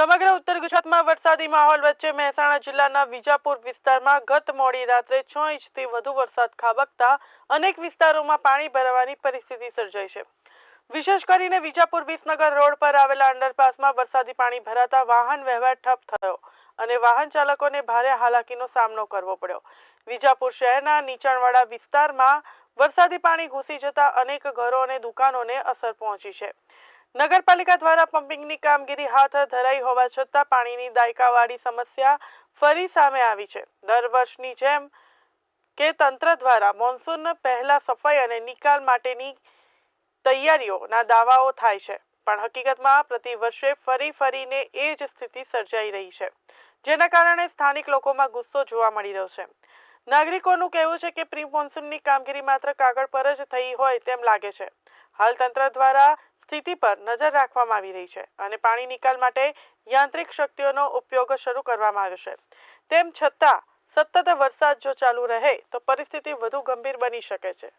સમગ્ર ઉત્તર ગુજરાતમાં વરસાદી માહોલ વચ્ચે મહેસાણા જિલ્લાના વિજાપુર વિસ્તારમાં ગત મોડી રાત્રે છ ઇંચથી વધુ વરસાદ ખાબકતા અનેક વિસ્તારોમાં પાણી ભરાવાની પરિસ્થિતિ સર્જાઈ છે. વિશેષ કરીને વિજાપુર વિસનગર રોડ પર આવેલા અંડરપાસમાં વરસાદી પાણી ભરાતા વાહન વ્યવહાર ઠપ થયો અને વાહન ચાલકોને ભારે હાલાકીનો સામનો કરવો પડ્યો. વિજાપુર શહેરના નીચાણવાળા વિસ્તારમાં વરસાદી પાણી ઘૂસી જતા અનેક ઘરો અને દુકાનોને અસર પહોંચી છે. નગરપાલિકા દ્વારા પમ્પિંગની કામગીરી હાથ ધરાઈ હોવા છતાં પાણીની દાયકાવાળી સમસ્યા ફરી સામે આવી છે. દર વર્ષની જેમ કે તંત્ર દ્વારા મોન્સૂન પહેલા સફાઈ અને નિકાલ માટેની તૈયારીઓના દાવાઓ થાય છે, પણ હકીકતમાં પ્રતિ વર્ષે ફરી ફરીને એ જ સ્થિતિ સર્જાઈ રહી છે, જેના કારણે સ્થાનિક લોકોમાં ગુસ્સો જોવા મળી રહ્યો છે. નાગરિકોનું કહેવું છે કે પ્રી મોન્સૂનની કામગીરી માત્ર કાગળ પર જ થઈ હોય તેમ લાગે છે. હાલ તંત્ર દ્વારા સ્થિતિ પર નજર રાખવામાં આવી રહી છે અને પાણી નિકાલ માટે યાંત્રિક શક્તિઓનો ઉપયોગ શરૂ કરવામાં આવ્યો છે. તેમ છતાં, સતત વરસાદ જો ચાલુ રહે, તો પરિસ્થિતિ વધુ ગંભીર બની શકે છે.